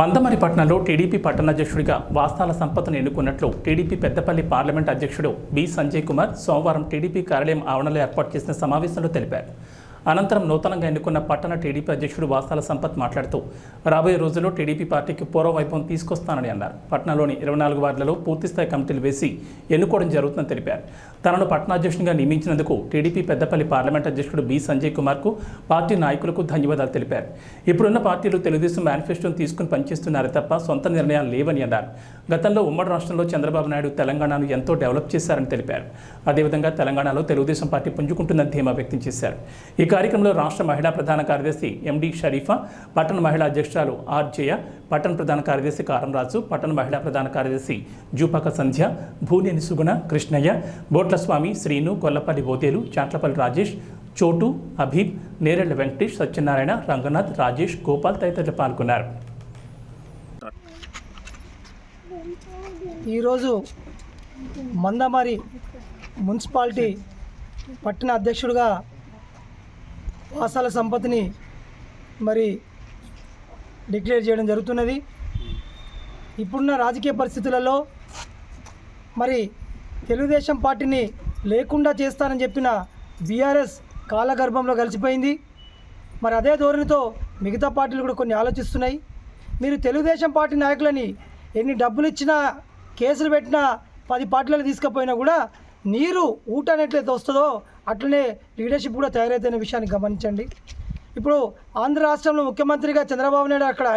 మందమరి పట్టణంలో టీడీపీ పట్టణాధ్యక్షుడిగా వాస్తాల సంపత్ను ఎన్నుకున్నట్లు టీడీపీ పెద్దపల్లి పార్లమెంట్ అధ్యక్షుడు బి సంజయ్ కుమార్ సోమవారం టీడీపీ కార్యాలయం ఆవరణలో ఏర్పాటు చేసిన సమావేశంలో తెలిపారు. అనంతరం నూతనంగా ఎన్నుకున్న పట్టణ టీడీపీ అధ్యక్షుడు వాస్తాల సంపత్ మాట్లాడుతూ రాబోయే రోజుల్లో టీడీపీ పార్టీకి పూర్వ వైభవం తీసుకొస్తానని అన్నారు. పట్టణంలోని ఇరవై నాలుగు వార్డులలో పూర్తిస్థాయి కమిటీలు వేసి ఎన్నుకోవడం జరుగుతుందని తెలిపారు. తనను పట్టణాధ్యక్షునిగా నియమించినందుకు టీడీపీ పెద్దపల్లి పార్లమెంట్ అధ్యక్షుడు బి. సంజయ్ కుమార్కు పార్టీ నాయకులకు ధన్యవాదాలు తెలిపారు. ఇప్పుడున్న పార్టీలు తెలుగుదేశం మేనిఫెస్టోను తీసుకుని పనిచేస్తున్నారు తప్ప సొంత నిర్ణయాలు లేవని అన్నారు. గతంలో ఉమ్మడి రాష్ట్రంలో చంద్రబాబు నాయుడు తెలంగాణను ఎంతో డెవలప్ చేశారని తెలిపారు. అదేవిధంగా తెలంగాణలో తెలుగుదేశం పార్టీ పుంజుకుంటుందని ధీమా వ్యక్తం చేశారు. ఇక కార్యక్రమంలో రాష్ట్ర మహిళా ప్రధాన కార్యదర్శి ఎండి షరీఫా పట్టణ మహిళా అధ్యక్షురాలు ఆర్ జయ పట్టణ ప్రధాన కార్యదర్శి కారంరాజు పట్టణ మహిళా ప్రధాన కార్యదర్శి జూపక సంధ్య భూనేని సుగుణ కృష్ణయ్య బోట్ల స్వామి శ్రీను కొల్లపల్లి బోతేలు చాట్లపల్లి రాజేష్ చోటు అభీబ్ నేరెళ్ళ వెంకటేష్ సత్యనారాయణ రంగనాథ్ రాజేష్ గోపాల్ తదితరులు పాల్గొన్నారు. ఈరోజు మందమరి మున్సిపాలిటీ పట్టణ అధ్యక్షుడిగా వాసాల సంపత్తిని మరి డిక్లేర్ చేయడం జరుగుతున్నది. ఇప్పుడున్న రాజకీయ పరిస్థితులలో మరి తెలుగుదేశం పార్టీని లేకుండా చేస్తానని చెప్పిన బీఆర్ఎస్ కాలగర్భంలో కలిసిపోయింది. మరి అదే ధోరణితో మిగతా పార్టీలు కూడా కొన్ని ఆలోచిస్తున్నాయి. మీరు తెలుగుదేశం పార్టీ నాయకులని ఎన్ని డబ్బులు ఇచ్చినా కేసులు పెట్టినా పది పార్టీలను తీసుకుపోయినా కూడా నీరు ఊట అనేట్లయితే వస్తుందో అట్లనే లీడర్షిప్ కూడా తయారైతున్న విషయాన్ని గమనించండి. ఇప్పుడు ఆంధ్ర రాష్ట్రంలో ముఖ్యమంత్రిగా చంద్రబాబు నాయుడు అక్కడ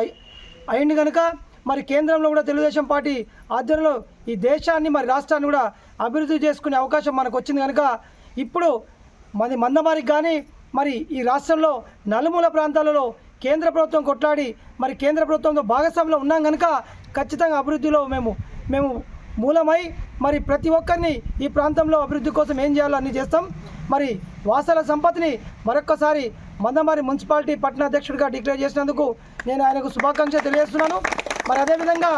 అయింది కనుక మరి కేంద్రంలో కూడా తెలుగుదేశం పార్టీ ఆధ్వర్యంలో ఈ దేశాన్ని మరి రాష్ట్రాన్ని కూడా అభివృద్ధి చేసుకునే అవకాశం మనకు వచ్చింది కనుక ఇప్పుడు మరి మందమారికి కానీ మరి ఈ రాష్ట్రంలో నలుమూల ప్రాంతాలలో కేంద్ర ప్రభుత్వం కొట్లాడి మరి కేంద్ర ప్రభుత్వంతో భాగస్వామ్యంలో ఉన్నాం కనుక ఖచ్చితంగా అభివృద్ధిలో మేము మేము మూలమై మరి ప్రతి ఒక్కరిని ఈ ప్రాంతంలో అభివృద్ధి కోసం ఏం చేయాలో అన్ని చేస్తాం. మరి వాసాల సంపత్ని మరొక్కసారి మందమారి మున్సిపాలిటీ పట్టణాధ్యక్షుడిగా డిక్లేర్ చేసినందుకు నేను ఆయనకు శుభాకాంక్షలు తెలియజేస్తున్నాను. మరి అదేవిధంగా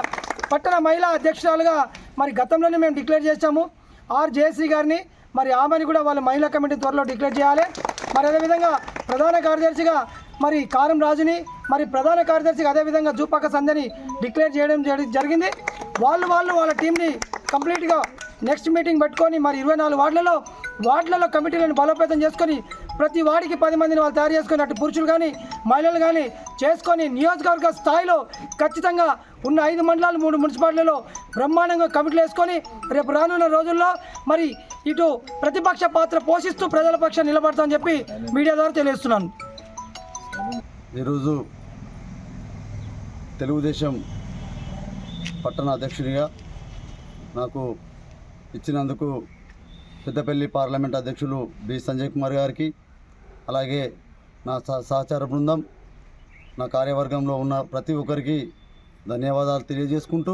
పట్టణ మహిళా అధ్యక్షురాలుగా మరి గతంలోనే మేము డిక్లేర్ చేశాము. ఆర్ జయశ్రీ గారిని మరి ఆమెని కూడా వాళ్ళ మహిళా కమిటీ త్వరలో డిక్లేర్ చేయాలి. మరి అదేవిధంగా ప్రధాన కార్యదర్శిగా మరి కారం రాజుని మరి ప్రధాన కార్యదర్శిగా అదేవిధంగా జూపాక సంధ్యని డిక్లేర్ చేయడం జరిగింది. వాళ్ళు వాళ్ళు వాళ్ళ టీంని కంప్లీట్గా నెక్స్ట్ మీటింగ్ పెట్టుకొని మరి ఇరవై నాలుగు వార్డులలో వార్డులలో కమిటీలను బలోపేతం చేసుకొని ప్రతి వాడికి పది మందిని వాళ్ళు తయారు చేసుకొని అటు పురుషులు కానీ మహిళలు కానీ చేసుకొని నియోజకవర్గ స్థాయిలో ఖచ్చితంగా ఉన్న ఐదు మండలాలు మూడు మున్సిపాలిటీలలో బ్రహ్మాండంగా కమిటీలు వేసుకొని రేపు రానున్న రోజుల్లో మరి ఇటు ప్రతిపక్ష పాత్ర పోషిస్తూ ప్రజల పక్షాన్ని నిలబడతామని చెప్పి మీడియా ద్వారా తెలియజేస్తున్నాను. ఈరోజు తెలుగుదేశం పట్టణ అధ్యక్షుడిగా నాకు ఇచ్చినందుకు పెద్దపల్లి పార్లమెంట్ అధ్యక్షులు బి సంజయ్ కుమార్ గారికి అలాగే నా సహ సహచార బృందం నా కార్యవర్గంలో ఉన్న ప్రతి ఒక్కరికి ధన్యవాదాలు తెలియజేసుకుంటూ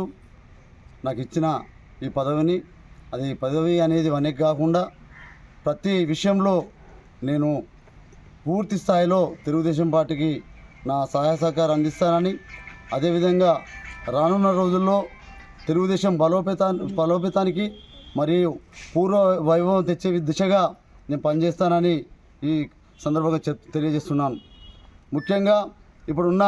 నాకు ఇచ్చిన ఈ పదవిని అది పదవి అనేది వనెక్ కాకుండా ప్రతి విషయంలో నేను పూర్తి స్థాయిలో తెలుగుదేశం పార్టీకి నా సహాయ సహకారం అందిస్తానని అదేవిధంగా రానున్న రోజుల్లో తెలుగుదేశం బలోపేతా బలోపేతానికి మరియు పూర్వ వైభవం తెచ్చే దిశగా నేను పనిచేస్తానని ఈ సందర్భంగా చెప్ తెలియజేస్తున్నాను. ముఖ్యంగా ఇప్పుడున్న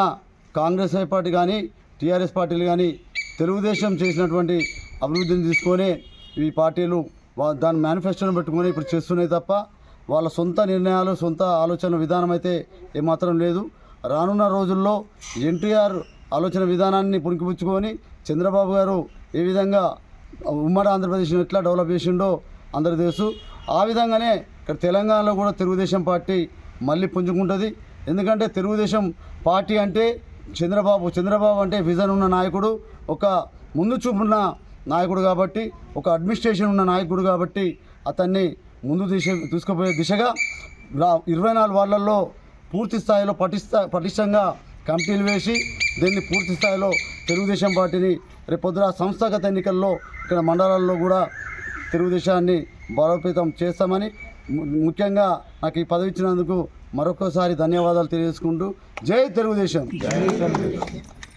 కాంగ్రెస్ పార్టీ కానీ టీఆర్ఎస్ పార్టీలు కానీ తెలుగుదేశం చేసినటువంటి అభివృద్ధిని తీసుకొని ఈ పార్టీలు వా- దాని మేనిఫెస్టోను పెట్టుకొని ఇప్పుడు చేస్తున్నాయి తప్ప వాళ్ళ సొంత నిర్ణయాలు సొంత ఆలోచన విధానం అయితే ఏమాత్రం లేదు. రానున్న రోజుల్లో ఎన్టీఆర్ ఆలోచన విధానాన్ని పుణికిపుచ్చుకొని చంద్రబాబు గారు ఏ విధంగా ఉమ్మడి ఆంధ్రప్రదేశ్ను ఎట్లా డెవలప్ చేసిండో అందరికీ తెలుసు. ఆ విధంగానే ఇక్కడ తెలంగాణలో కూడా తెలుగుదేశం పార్టీ మళ్ళీ పుంజుకుంటుంది. ఎందుకంటే తెలుగుదేశం పార్టీ అంటే చంద్రబాబు చంద్రబాబు అంటే విజన్ ఉన్న నాయకుడు ఒక ముందు చూపున్న నాయకుడు కాబట్టి ఒక అడ్మినిస్ట్రేషన్ ఉన్న నాయకుడు కాబట్టి అతన్ని ముందు దిశ తీసుకుపోయే దిశగా ఇరవై నాలుగు వాళ్ళల్లో పూర్తి స్థాయిలో పటిష్ట పటిష్టంగా కమిటీలు వేసి దీన్ని పూర్తి స్థాయిలో తెలుగుదేశం పార్టీని రేపొద్దున సంస్థాగత ఎన్నికల్లో ఇక్కడ మండలాల్లో కూడా తెలుగుదేశాన్ని బలోపేతం చేస్తామని ముఖ్యంగా నాకు ఈ పదవి ఇచ్చినందుకు మరొకసారి ధన్యవాదాలు తెలియజేసుకుంటూ జై తెలుగుదేశం.